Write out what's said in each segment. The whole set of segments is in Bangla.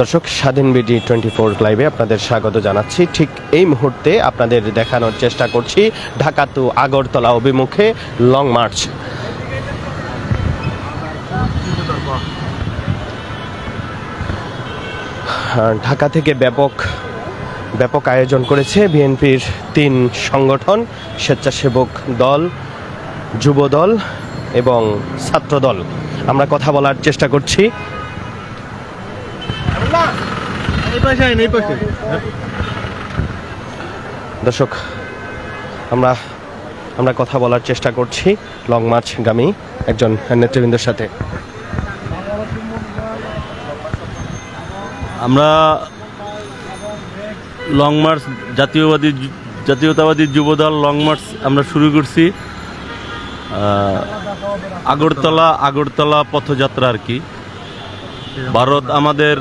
দর্শক, স্বাধীন বিডি টোয়েন্টি ফোর লাইভে আপনাদের স্বাগত জানাচ্ছি। ঠিক এই মুহূর্তে আপনাদের দেখানোর চেষ্টা করছি ঢাকা টু আগরতলা অভিমুখে লং মার্চ। ঢাকা থেকে ব্যাপক ব্যাপক আয়োজন করেছে বিএনপির তিন সংগঠন, স্বেচ্ছাসেবক দল, যুব দল এবং ছাত্র দল আমরা কথা বলার চেষ্টা করছি এই পাশে আইন এই পাশে দর্শক আমরা আমরা কথা বলার চেষ্টা করছি লং মার্চ মার্চগামী একজন নেতৃবৃন্দের সাথে। আমরা লং মার্চ জাতীয়বাদী জাতীয়তাবাদী যুবদল লং মার্চ আমরা শুরু করছি আগরতলা আগরতলা পথযাত্রা আর কি। ভারত আমাদের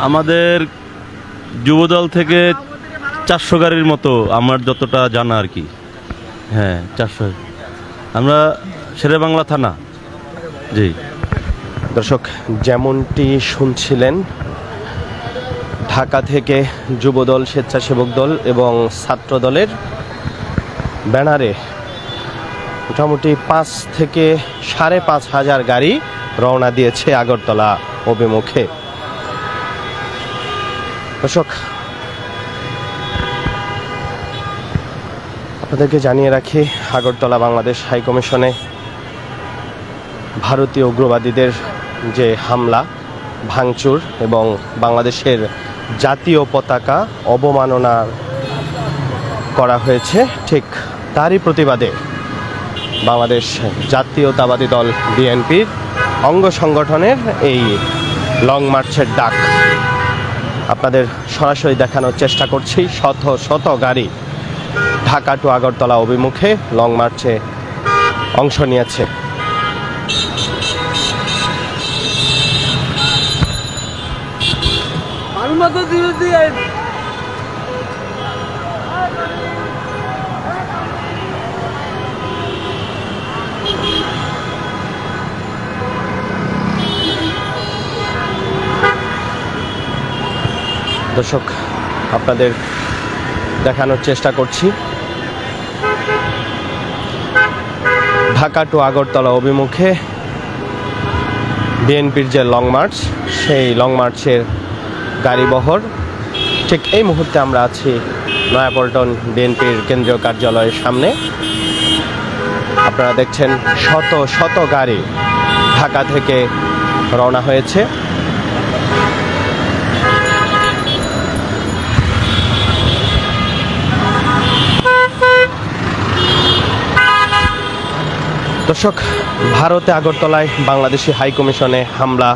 আমাদের যুবদল থেকে চারশো গাড়ির মতো আমার যতটা জানা আর কি। হ্যাঁ চারশো। আমরা শেরেবাংলা থানা। জি। দর্শক, যেমনটি শুনছিলেন, ঢাকা থেকে যুবদল, স্বেচ্ছাসেবক দল এবং ছাত্র দলের ব্যানারে মোটামুটি পাঁচ থেকে সাড়ে পাঁচ হাজার গাড়ি রওনা দিয়েছে আগরতলা অভিমুখে। দর্শক, আপনাদেরকে জানিয়ে রাখি, আগরতলা বাংলাদেশ হাইকমিশনে ভারতীয় উগ্রবাদীদের যে হামলা, ভাঙচুর এবং বাংলাদেশের জাতীয় পতাকা অবমাননা করা হয়েছে, ঠিক তারই প্রতিবাদে বাংলাদেশ জাতীয়তাবাদী দল বিএনপির অঙ্গ সংগঠনের এই লং মার্চের ডাক। আপনাদের সরাসরি দেখানোর চেষ্টা করছি। শত শত গাড়ি ঢাকা টু আগরতলা অভিমুখে লং মার্চে অংশ নিয়েছে। দর্শক, আপনাদের দেখানোর চেষ্টা করছি। ঢাকা টু আগরতলা অভিমুখে বিএনপির যে লং মার্চ, সেই লং মার্চের গাড়িবহর, ঠিক এই মুহূর্তে আমরা আছি নয়াপল্টন বিএনপির কেন্দ্রীয় কার্যালয়ের সামনে। আপনারা দেখছেন শত শত গাড়ি ঢাকা থেকে রওনা হয়েছে। দর্শক, ভারতে আগরতলায় বাংলাদেশি হাই কমিশনে হামলা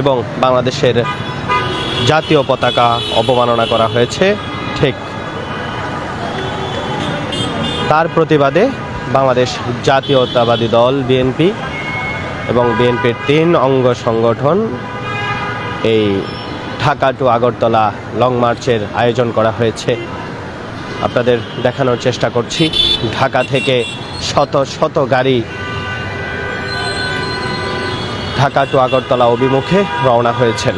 এবং বাংলাদেশের জাতীয় পতাকা অবমাননা করা হয়েছে, ঠিক তার প্রতিবাদে বাংলাদেশ জাতীয়তাবাদী দল, বিএনপি এবং বিএনপির তিন অঙ্গ সংগঠন এই ঢাকা টু আগরতলা লং মার্চের আয়োজন করা হয়েছে। আপনাদের দেখানোর চেষ্টা করছি। ঢাকা থেকে শত শত গাড়ি ঢাকা টু আগরতলা অভিমুখে রওনা হয়েছেন।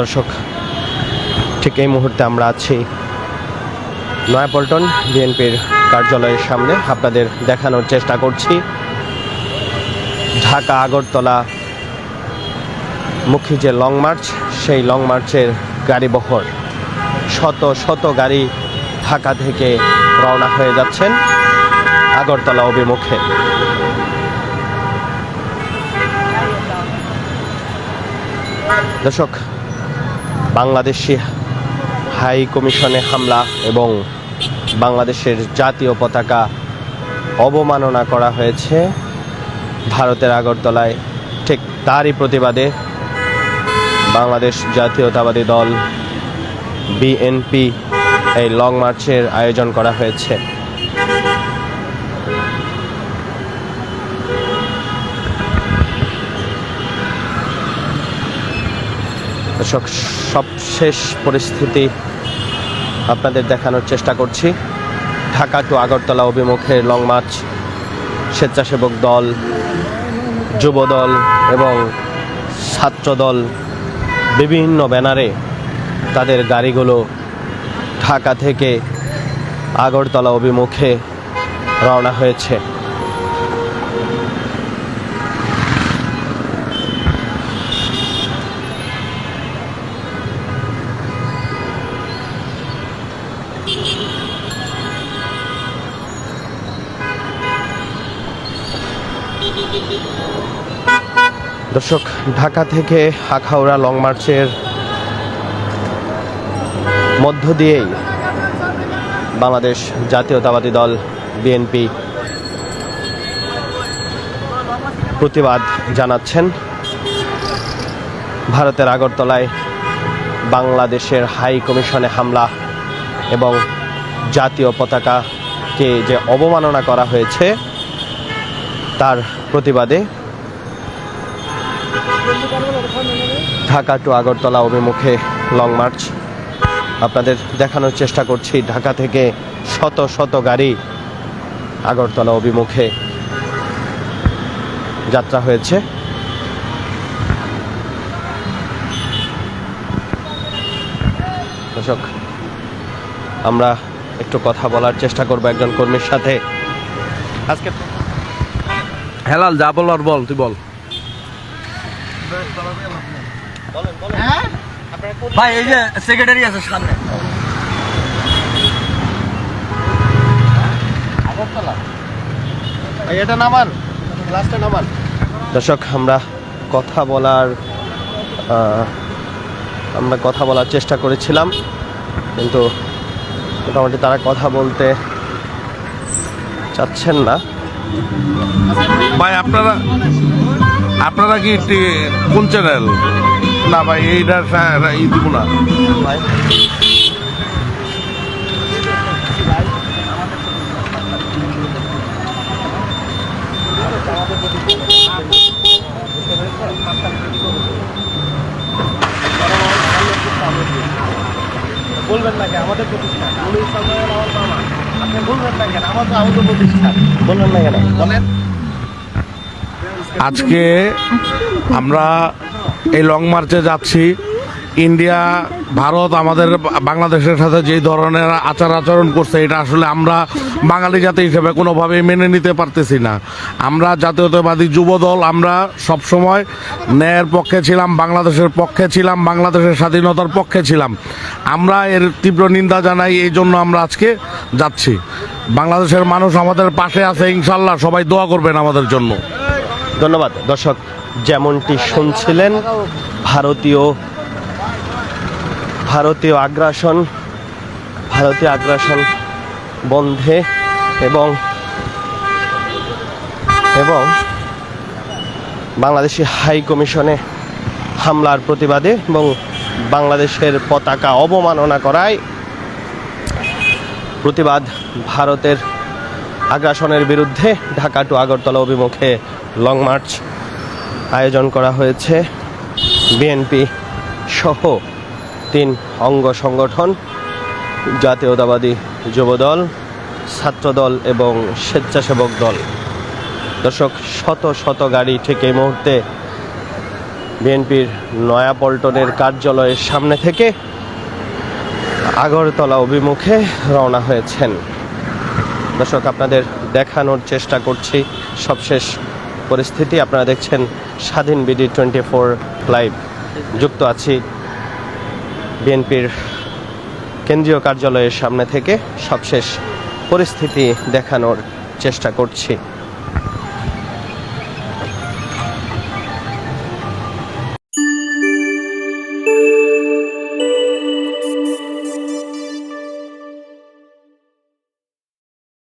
দর্শক ঠিক এই মুহূর্তে আমরা আছি নয়াপল্টন বিএনপির কার্যালয়ের সামনে। আপনাদের দেখানোর চেষ্টা করছি। ঢাকা, আগরতলা মুখী যে লং মার্চ, সেই লং মার্চের গাড়ি বহর। শত শত গাড়ি ঢাকা থেকে রওনা হয়ে যাচ্ছেন আগরতলা অভিমুখে। দর্শক, বাংলাদেশি হাই কমিশনে হামলা এবং বাংলাদেশের জাতীয় পতাকা অবমাননা করা হয়েছে ভারতের আগরতলায়। ঠিক তারই প্রতিবাদে বাংলাদেশ জাতীয়তাবাদী দল, বিএনপি, এই লং মার্চের আয়োজন করা হয়েছে। দর্শক সবশেষ পরিস্থিতি আপনাদের দেখানোর চেষ্টা করছি। ঢাকা টু আগরতলা অভিমুখে লং মার্চ স্বেচ্ছাসেবক দল, যুব দল এবং ছাত্র দল বিভিন্ন ব্যানারে তাদের গাড়িগুলো ঢাকা থেকে আগরতলা অভিমুখে রওনা হয়েছে। দর্শক, ঢাকা থেকে আখাউড়া লং মার্চের মধ্য দিয়েই বাংলাদেশ জাতীয়তাবাদী দল বিএনপি প্রতিবাদ জানাচ্ছেন। ভারতের আগরতলায় বাংলাদেশের হাই কমিশনে হামলা এবং জাতীয় পতাকাকে যে অবমাননা করা হয়েছে, তার প্রতিবাদে ঢাকা টু আগরতলা অভিমুখে লং মার্চ। আপনাদের দেখানোর চেষ্টা করছি, ঢাকা থেকে শত শত গাড়ি আগরতলা অভিমুখে যাত্রা হয়েছে। দর্শক, আমরা একটু কথা বলার চেষ্টা করব একজন কর্মীর সাথে। আজকে হেলাল যা বলার বল তুই বল। ভাই এই যে সেক্রেটারি আছে সামনে। এটা নামান। লাস্টে নামান। দর্শক আমরা কথা বলার আমরা কথা বলার চেষ্টা করেছিলাম কিন্তু মোটামুটি তারা কথা বলতে চাচ্ছেন না। ভাই আপনারা আপনারা কি কোন চ্যানেল না ভাই এইটা ই দিব না। বলবেন না কেন আমাদের প্রতিষ্ঠান। আপনি বলবেন না কেন? আমাদের আমাদের প্রতিষ্ঠান। বলবেন না কেন? বলেন। আজকে আমরা এই লং মার্চে যাচ্ছি। ইন্ডিয়া, ভারত, আমাদের বাংলাদেশের সাথে যেই ধরনের আচার আচরণ করছে, এটা আসলে আমরা বাঙালি জাতি হিসেবে কোনোভাবেই মেনে নিতে পারতেছি না। আমরা জাতীয়তাবাদী যুব দল আমরা সবসময় ন্যায়ের পক্ষে ছিলাম, বাংলাদেশের পক্ষে ছিলাম, বাংলাদেশের স্বাধীনতার পক্ষে ছিলাম। আমরা এর তীব্র নিন্দা জানাই, এই জন্য আমরা আজকে যাচ্ছি। বাংলাদেশের মানুষ আমাদের পাশে আছে, ইনশাল্লাহ সবাই দোয়া করবেন আমাদের জন্য। ধন্যবাদ। দর্শক, যেমনটি শুনছিলেন, ভারতীয় ভারতীয় আগ্রাসন ভারতীয় আগ্রাসন বন্ধে এবং এবং বাংলাদেশি হাই কমিশনে হামলার প্রতিবাদে এবং বাংলাদেশের পতাকা অবমাননা করায় প্রতিবাদ ভারতের আগ্রাসনের বিরুদ্ধে ঢাকা টু আগরতলা অভিমুখে লং মার্চ আয়োজন করা হয়েছে। বিএনপি সহ তিন অঙ্গ সংগঠন, জাতীয়তাবাদী যুবদল, ছাত্রদল এবং স্বেচ্ছাসেবক দল। দর্শক, শত শত গাড়ি ঠিক এই মুহূর্তে বিএনপির নয়াপল্টনের কার্যালয়ের সামনে থেকে আগরতলা অভিমুখে রওনা হয়েছেন। দর্শক, আপনাদের দেখানোর চেষ্টা করছি সবশেষ পরিস্থিতি। আপনারা দেখছেন স্বাধীন বিডি টোয়েন্টি ফোর লাইভ। যুক্ত আছি বিএনপির কেন্দ্রীয় কার্যালয়ের সামনে থেকে সবশেষ পরিস্থিতি দেখানোর চেষ্টা করছি।